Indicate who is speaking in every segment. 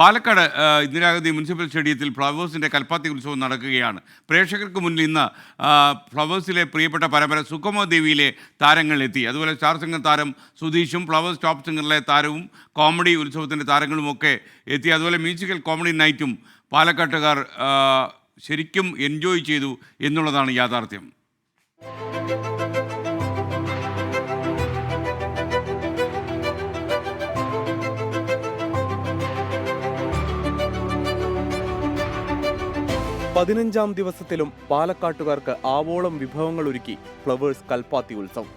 Speaker 1: Palakkad Indira Gandhi municipal സ്റ്റേഡിയത്തിൽ ഫ്ലവേഴ്സിന്റെ കൽപ്പാത്തി ഉത്സവം നടക്കുകയാണ്. പ്രേക്ഷകർക്ക് മുന്നിൽ ഇന്ന് ഫ്ലവേഴ്സിലെ പ്രിയപ്പെട്ട പരമ്പര സുഖമോ ദേവിയിലെ താരങ്ങളെത്തി അതുപോലെ സ്റ്റാർ സിംഗർ താരം സുധീഷും ഫ്ലവേഴ്സ് ടോപ്പ് സിംഗറിലെ താരവും കോമഡി ഉത്സവത്തിന്റെ താരങ്ങളുമൊക്കെ എത്തി. അതുപോലെ മ്യൂസിക്കൽ കോമഡി നൈറ്റും പാലക്കാട്ടുകാർ ശരിക്കും എൻജോയ് ചെയ്തു എന്നുള്ളതാണ് യാഥാർത്ഥ്യം.
Speaker 2: പതിനഞ്ചാം ദിവസത്തിലും പാലക്കാട്ടുകാർക്ക് ആവോളം വിഭവങ്ങൾ ഒരുക്കി ഫ്ലവേഴ്സ് കൽപ്പാത്തി ഉത്സവം.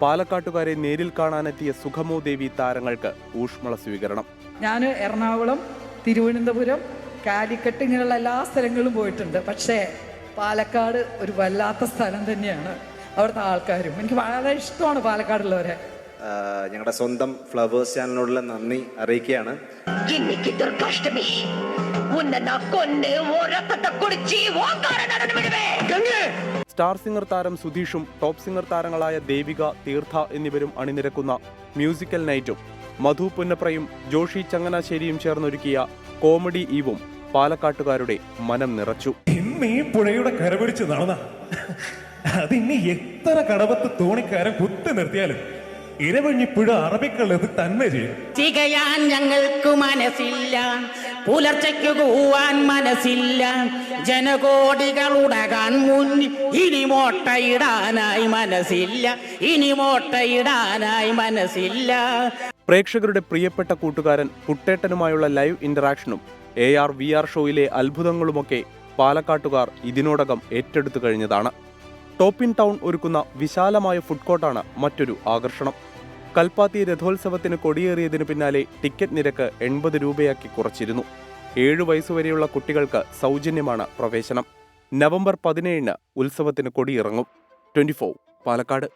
Speaker 2: പാലക്കാട്ടുകാരെ നേരിൽ കാണാനെത്തിയ സുഖമോ ദേവി താരങ്ങൾക്ക് ഊഷ്മള സ്വീകരണം.
Speaker 3: ഞാൻ എറണാകുളം തിരുവനന്തപുരം കാലിക്കട്ട് ഇങ്ങനെയുള്ള എല്ലാ സ്ഥലങ്ങളും പോയിട്ടുണ്ട്. പക്ഷേ പാലക്കാട് ഒരു വല്ലാത്ത സ്ഥലം തന്നെയാണ്. അവിടുത്തെ ആൾക്കാരും. എനിക്ക് വളരെ ഇഷ്ടമാണ് പാലക്കാടുള്ളവരെ.
Speaker 4: ഞങ്ങളുടെ സ്വന്തം ഫ്ലവേഴ്സ് ചാനലിനോടുള്ള നന്ദി അറിയിക്കുകയാണ്
Speaker 5: இன்னைக்கு துர்காஷ்டமி உன்னை நான் கொன்னு உன் ரத்தத்தை குடிச்சு ஓங்கார நடனம் விடுவேன்
Speaker 2: സ്റ്റാർ സിംഗർ താരം സുധീഷും ടോപ്പ് സിംഗർ താരങ്ങളായ ദേവിക തീർത്ഥ എന്നിവരും അണിനിരക്കുന്ന മ്യൂസിക്കൽ നൈറ്റും മധു പുന്നപ്രയും ജോഷി ചങ്ങനാശ്ശേരിയും ചേർന്നൊരുക്കിയ കോമഡി ഈവും പാലക്കാട്ടുകാരുടെ മനം നിറച്ചു
Speaker 6: ഇന്ന് ഈ പുഴയുടെ കരപിടിച്ച് നടന്ന അതിനി എത്ര കടവത്ത് തോണിക്കാരൻ കുത്തി നിർത്തിയാലും ഇരവഞ്ഞി പുഴ അറബിക്കള്ളത് തന്നെ ചെയ്യും.
Speaker 7: തികയാൻ ഞങ്ങൾക്ക് മനസ്സില്ല. പുലർച്ചയ്ക്ക് കൂവാൻ മനസ്സില്ല. ജനകോടികളുടകാൻ മുന്നിൽ ഇനി മോട്ടയിടാനായി മനസ്സില്ല. ഇനി മോട്ടയിടാനായി മനസ്സില്ല.
Speaker 2: പ്രേക്ഷകരുടെ പ്രിയപ്പെട്ട കൂട്ടുകാരൻ കുട്ടേട്ടനുമായുള്ള ലൈവ് ഇന്ററാക്ഷനും എ ആർ വി ആർ ഷോയിലെ അത്ഭുതങ്ങളുമൊക്കെ പാലക്കാട്ടുകാർ ഇതിനോടകം ഏറ്റെടുത്തു കഴിഞ്ഞതാണ്. ടോപ്പിൻ ടൗൺ ഒരുക്കുന്ന വിശാലമായ ഫുഡ് കോർട്ടാണ് മറ്റൊരു ആകർഷണം. കൽപ്പാത്തി രഥോത്സവത്തിന് കൊടിയേറിയതിനു പിന്നാലെ ടിക്കറ്റ് നിരക്ക് എൺപത് രൂപയാക്കി കുറച്ചിരുന്നു. ഏഴു വയസ്സുവരെയുള്ള കുട്ടികൾക്ക് സൗജന്യമാണ് പ്രവേശനം. നവംബർ പതിനേഴിന് ഉത്സവത്തിന് കൊടിയിറങ്ങും. ട്വന്റി പാലക്കാട്.